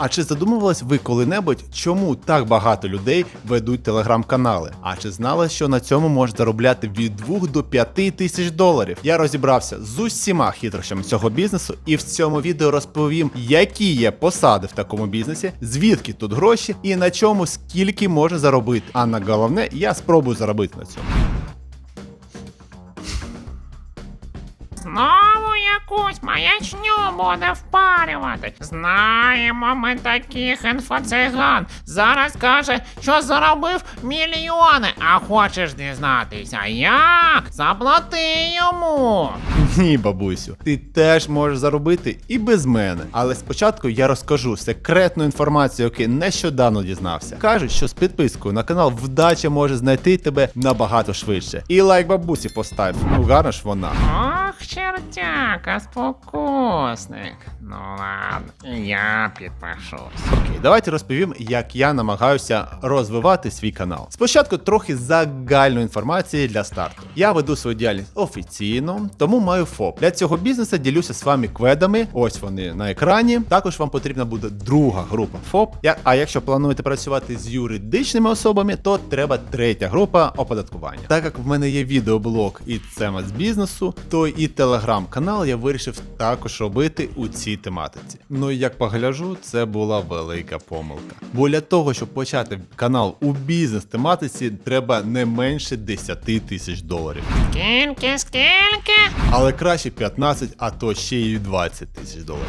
А чи задумувались ви коли-небудь, чому так багато людей ведуть телеграм-канали? А чи знали, що на цьому можна заробляти від 2 до 5 тисяч доларів? Я розібрався з усіма хитрощами цього бізнесу, і в цьому відео розповім, які є посади в такому бізнесі, звідки тут гроші і на чому скільки можна заробити. А на головне, я спробую заробити на цьому. Якусь маячню буде впарювати. Знаємо ми таких інфоциган. Зараз каже, що заробив мільйони. А хочеш дізнатися, як? Заплати йому. Ні, бабусю, ти теж можеш заробити і без мене. Але спочатку я розкажу секретну інформацію, яку нещодавно дізнався. Кажуть, що з підпискою на канал вдача може знайти тебе набагато швидше. І лайк бабусі постав. Ну гарна ж вона. Ох, чертяка, спокусник. Ну ладно, я підпишусь. Окей, давайте розповім, як я намагаюся розвивати свій канал. Спочатку трохи загальної інформації для старту. Я веду свою діяльність офіційно, тому маю ФОП. Для цього бізнесу ділюся з вами кведами. Ось вони на екрані. Також вам потрібна буде друга група ФОП. А якщо плануєте працювати з юридичними особами, то треба третя група оподаткування. Так як в мене є відеоблог і тема з бізнесу, то і телеграм-канал я вирішив також робити у цій тематиці. Ну і як погляжу, це була велика помилка. Бо для того, щоб почати канал у бізнес-тематиці, треба не менше 10 тисяч доларів. Скільки, скільки? Але краще 15, а то ще й 20 тисяч доларів.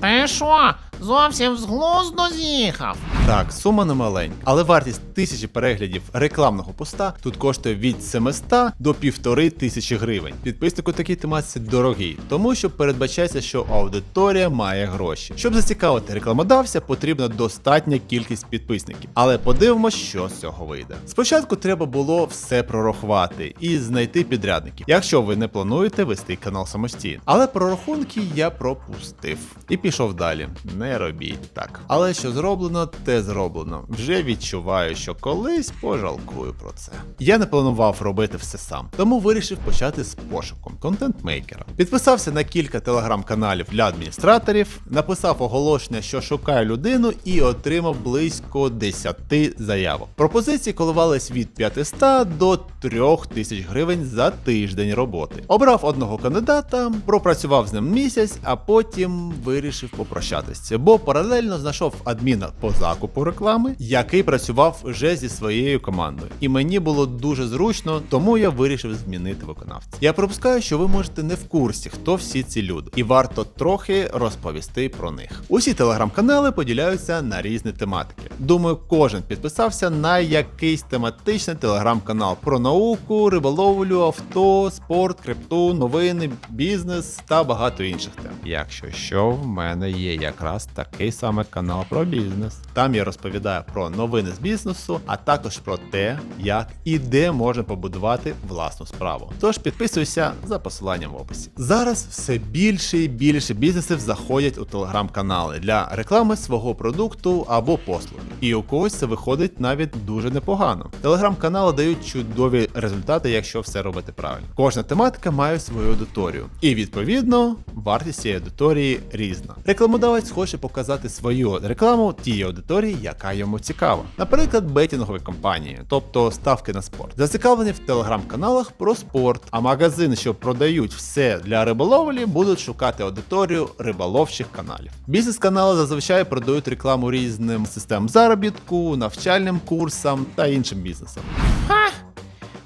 Ти що, зовсім з глузду з'їхав? Так, сума не маленька, але вартість тисячі переглядів рекламного поста тут коштує від 700 до півтори тисячі гривень. Підписнику такій тематиці дорогий, тому що передбачається, що аудиторія має гроші. Щоб зацікавити рекламодавця, потрібна достатня кількість підписників. Але подивимось, що з цього вийде. Спочатку треба було все прорахувати і знайти підрядників, якщо ви не плануєте вести канал самостійно. Але прорахунки я пропустив і пішов далі. Не робіть так. Але що зроблено, те зроблено. Вже відчуваю, що колись пожалкую про це. Я не планував робити все сам, тому вирішив почати з пошуком контент-мейкера. Підписався на кілька телеграм-каналів для адміністраторів, написав оголошення, що шукаю людину, і отримав близько 10 заявок. Пропозиції коливались від 500 до 3000 гривень за тиждень роботи. Обрав одного кандидата, пропрацював з ним місяць, а потім вирішив попрощатися, бо паралельно знайшов адміна по закупу реклами, який працював вже зі своєю командою. І мені було дуже зручно, тому я вирішив змінити виконавця. Я припускаю, що ви можете не в курсі, хто всі ці люди, і варто трохи розповісти про них. Усі телеграм-канали поділяються на різні тематики. Думаю, кожен підписався на якийсь тематичний телеграм-канал про науку, риболовлю, авто, спорт, крипту, новини, бізнес та багато інших тем. Якщо що, в мене є якраз такий саме канал про бізнес. Там я розповідаю про новини з бізнесу, а також про те, як і де можна побудувати власну справу. Тож підписуйся за посиланням в описі. Зараз все більше і більше бізнесів заходять у телеграм-канали для реклами свого продукту або послуги. І у когось це виходить навіть дуже непогано. Телеграм-канали дають чудові результати, якщо все робити правильно. Кожна тематика має свою аудиторію, і відповідно вартість цієї аудиторії різна. Рекламодавець хоче показати свою рекламу тій аудиторії, яка йому цікава. Наприклад, бетінгові компанії, тобто ставки на спорт, зацікавлені в телеграм-каналах про спорт, а магазини, що продають все для риболовлі, будуть шукати аудиторію риболовчих каналів. Бізнес-канали зазвичай продають рекламу різним системам заробітку, навчальним курсам та іншим бізнесам. Ха,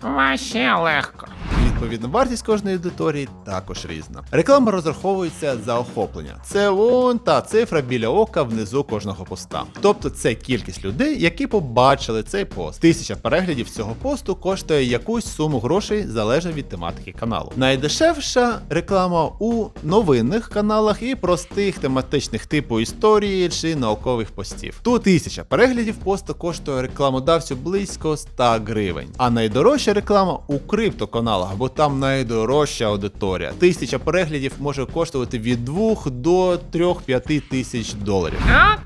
ваще легко. Відповідно, вартість кожної аудиторії також різна. Реклама розраховується за охоплення. Це вон та цифра біля ока внизу кожного поста. Тобто це кількість людей, які побачили цей пост. Тисяча переглядів цього посту коштує якусь суму грошей залежно від тематики каналу. Найдешевша реклама у новинних каналах і простих тематичних типу історії чи наукових постів. Тут тисяча переглядів посту коштує рекламодавцю близько 100 гривень. А найдорожча реклама у криптоканалах, там найдорожча аудиторія. Тисяча переглядів може коштувати від 2 до 3-5 тисяч доларів.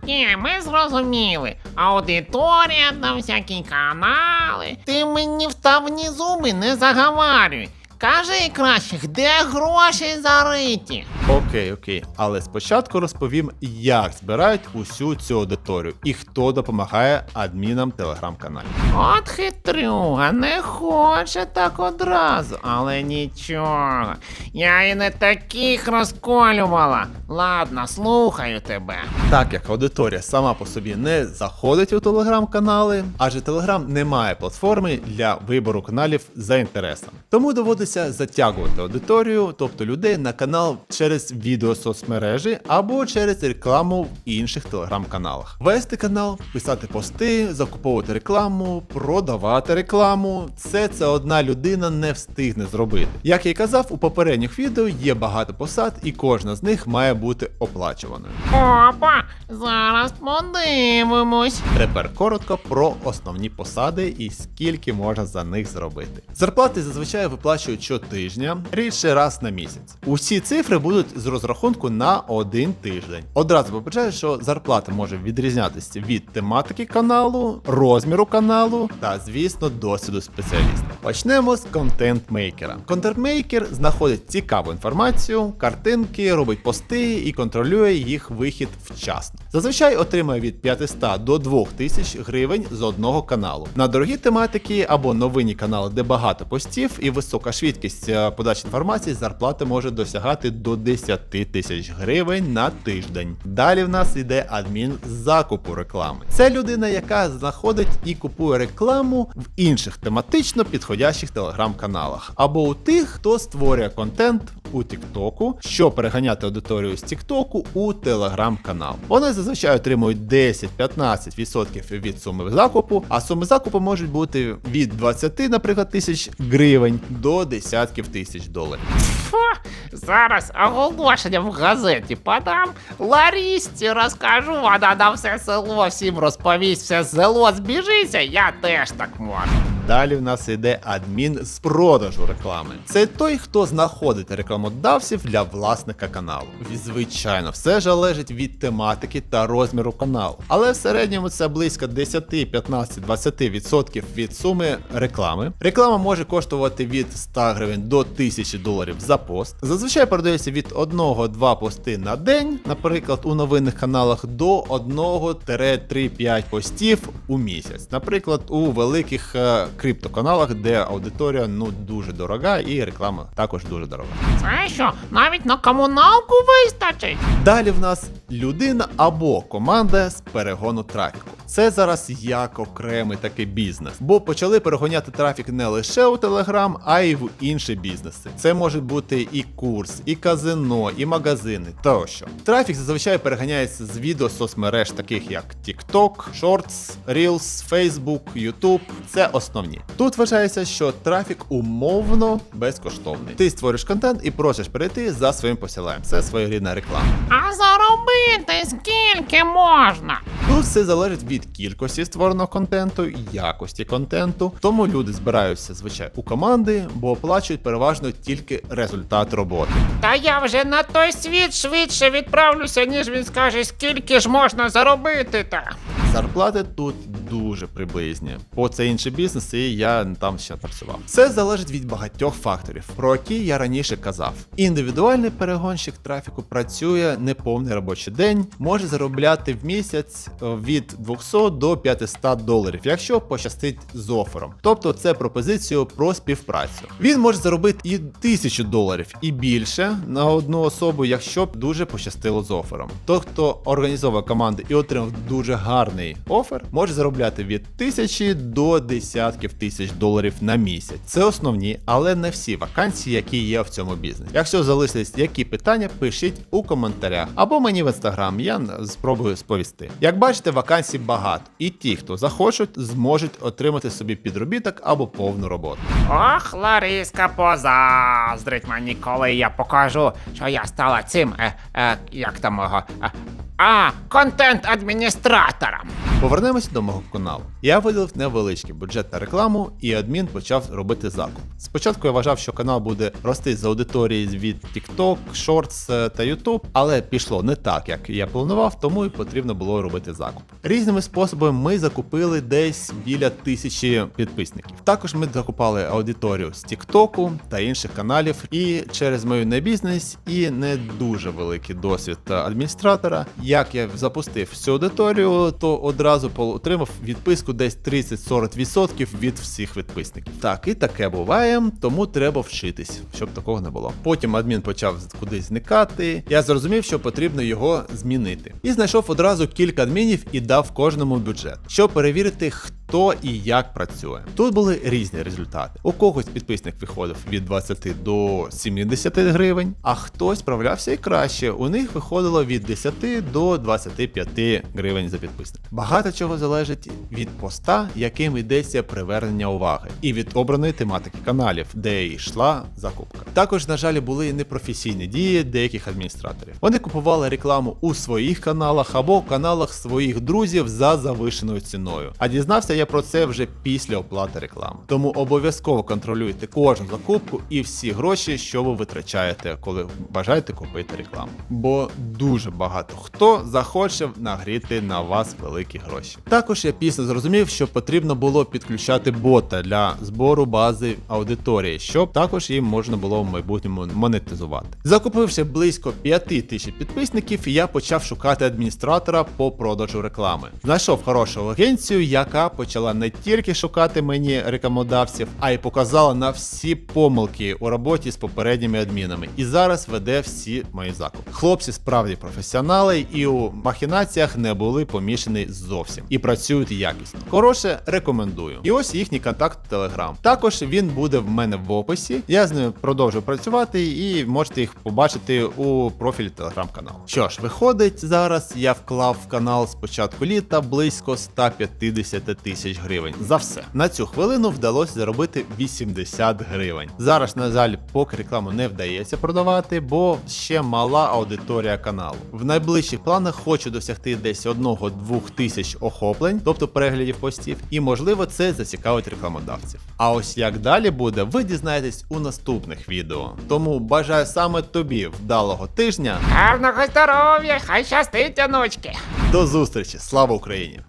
Окей, ми зрозуміли. Аудиторія там всякі канали. Ти мені вставні зуби не заговарюй. Скажи краще, де гроші зариті? Окей, окей. Але спочатку розповім, як збирають усю цю аудиторію і хто допомагає адмінам телеграм-каналів. От хитрюга, не хоче так одразу, але нічого. Я і не таких розколювала. Ладно, слухаю тебе. Так як аудиторія сама по собі не заходить у телеграм-канали, адже телеграм не має платформи для вибору каналів за інтересом. Тому доводиться затягувати аудиторію, тобто людей на канал через відео соцмережі або через рекламу в інших телеграм-каналах. Вести канал, писати пости, закуповувати рекламу, продавати рекламу. Все це одна людина не встигне зробити. Як я й казав, у попередніх відео є багато посад, і кожна з них має бути оплачуваною. Опа, зараз подивимось. Тепер коротко про основні посади і скільки можна за них зробити. Зарплати зазвичай виплачують щотижня, рідше раз на місяць. Усі цифри будуть з розрахунку на один тиждень. Одразу попереджаю, що зарплата може відрізнятися від тематики каналу, розміру каналу та, звісно, досвіду спеціаліста. Почнемо з контент-мейкера. Контент-мейкер знаходить цікаву інформацію, картинки, робить пости і контролює їх вихід вчасно. Зазвичай отримує від 500 до 2000 гривень з одного каналу. На дорогі тематики або новинні канали, де багато постів і висока швидкість е, подачі інформації, зарплата може досягати до 10 тисяч гривень на тиждень. Далі в нас йде адмін закупу реклами. Це людина, яка знаходить і купує рекламу в інших тематично підходящих телеграм-каналах, або у тих, хто створює контент у Тіктоку, щоб переганяти аудиторію з Тіктоку у телеграм-канал. Вони зазвичай отримують 10-15% від суми закупу, а суми закупу можуть бути від 20, наприклад, тисяч гривень до десятків тисяч доларів. Фу, зараз оголошення в газеті подам. Ларісті розкажу, вона на все село всім розповість, все село збіжиться, я теж так можу. Далі в нас йде адмін з продажу реклами. Це той, хто знаходить рекламодавців для власника каналу. І, Звичайно, все залежить від тематики та розміру каналу. Але в середньому це близько 10, 15, 20% від суми реклами. Реклама може коштувати від 100 гривень до 1000 доларів за пост. Зазвичай продається від 1-2 пости на день, наприклад, у новинних каналах, до 1-3-5 постів у місяць. Наприклад, у великих е, криптоканалах, де аудиторія ну дуже дорога і реклама також дуже дорога. Це що, навіть на комуналку вистачить? Далі в нас людина або команда з перегону трафіку. Це зараз як окремий такий бізнес, бо почали перегоняти трафік не лише у Telegram, а й в інші бізнеси. Це може бути і курс, і казино, і магазини тощо. Трафік зазвичай переганяється з відео соцмереж, таких як TikTok, Shorts, Reels, Facebook, YouTube. Це основні. Тут вважається, що трафік умовно безкоштовний. Ти створюєш контент і просиш перейти за своїм посиланням. Це своєрідна реклама. А заробити скільки можна? Тут все залежить від кількості створеного контенту, якості контенту. Тому люди збираються звичай у команди, бо оплачують переважно тільки результат роботи. Та я вже на той світ швидше відправлюся, ніж він скаже, скільки ж можна заробити та. Зарплати тут дуже приблизні, бо це інший бізнес, і я там ще працював. Це залежить від багатьох факторів, про які я раніше казав. Індивідуальний перегонщик трафіку працює неповний робочий день, може заробляти в місяць е, від 200 до 500 доларів, якщо пощастить з офером. Тобто це пропозицію про співпрацю. Він може заробити і 1000 доларів і більше на одну особу, якщо б дуже пощастило з офером. Той, хто організовує команди і отримав дуже гарний офер, може заробляти від тисячі до десятків тисяч доларів на місяць. Це основні, але не всі вакансії, які є в цьому бізнесі. Якщо залишились які питання, пишіть у коментарях або мені в інстаграм, я спробую сповісти. Як бачите, вакансій багато, і ті, хто захочуть, зможуть отримати собі підробіток або повну роботу. Ох, Лариска позаздрить мені, коли я покажу, що я стала цим, е, е, як там його, е, а, контент-адміністратором. Повернемося до мого каналу. Я виділив невеличкий бюджет на рекламу, і адмін почав робити закуп. Спочатку я вважав, що канал буде рости з аудиторії від TikTok, Shorts е, та YouTube, але пішло не так, як я планував, тому і потрібно було робити закуп. Різними способами ми закупили десь біля тисячі підписників. Також ми закупали аудиторію з TikTok та інших каналів, і через мою небізнес і не дуже великий досвід адміністратора. Як я запустив всю аудиторію, то одразу отримав відписку десь 30-40% від всіх відписників. Так, і таке буває, тому треба вчитись, щоб такого не було. Потім адмін почав кудись зникати. Я зрозумів, що потрібно його змінити. І знайшов одразу кілька адмінів і дав кожному бюджет, щоб перевірити, хто і як працює. Тут були різні результати. У когось підписник виходив від 20 до 70 гривень, а хтось справлявся і краще. У них виходило від 10 до 25 гривень за підписник. Багато чого залежить від поста, яким йдеться привернення уваги, і від обраної тематики каналів, де йшла закупка. Також, на жаль, були непрофесійні дії деяких адміністраторів. Вони купували рекламу у своїх каналах або каналах своїх друзів за завишеною ціною. А дізнався я про це вже після оплати реклами. Тому обов'язково контролюйте кожну закупку і всі гроші, що ви витрачаєте, коли бажаєте купити рекламу. Бо дуже багато хто захоче нагріти на вас великі гроші. Також я пізно зрозумів, що потрібно було підключати бота для збору бази аудиторії, щоб також їм можна було в майбутньому монетизувати. Закупивши близько 5 тисяч підписників, я почав шукати адміністратора по продажу реклами. Знайшов хорошу агенцію, яка почала не тільки шукати мені рекламодавців, а й показала на всі помилки у роботі з попередніми адмінами. І зараз веде всі мої закупи. Хлопці справді професіонали і у махінаціях не були помішані зовсім і працюють якісно. Коротше, рекомендую. І ось їхній контакт в Telegram. Також він буде в мене в описі. Я з ними продовжу працювати і можете їх побачити у профілі телеграм-каналу. Що ж, виходить, зараз я вклав в канал з початку літа близько 150 тисяч гривень. За все. На цю хвилину вдалося заробити 80 гривень. Зараз, на жаль, поки рекламу не вдається продавати, бо ще мала аудиторія каналу. В найближчих планах хочу досягти десь 1-2 тисяч охоплень, тобто переглядів постів, і можливо це зацікавить рекламодавців. А ось як далі буде, ви дізнаєтесь у наступних відео. Тому бажаю саме тобі вдалого тижня. Гарного здоров'я, хай щастить, онучки. До зустрічі! Слава Україні!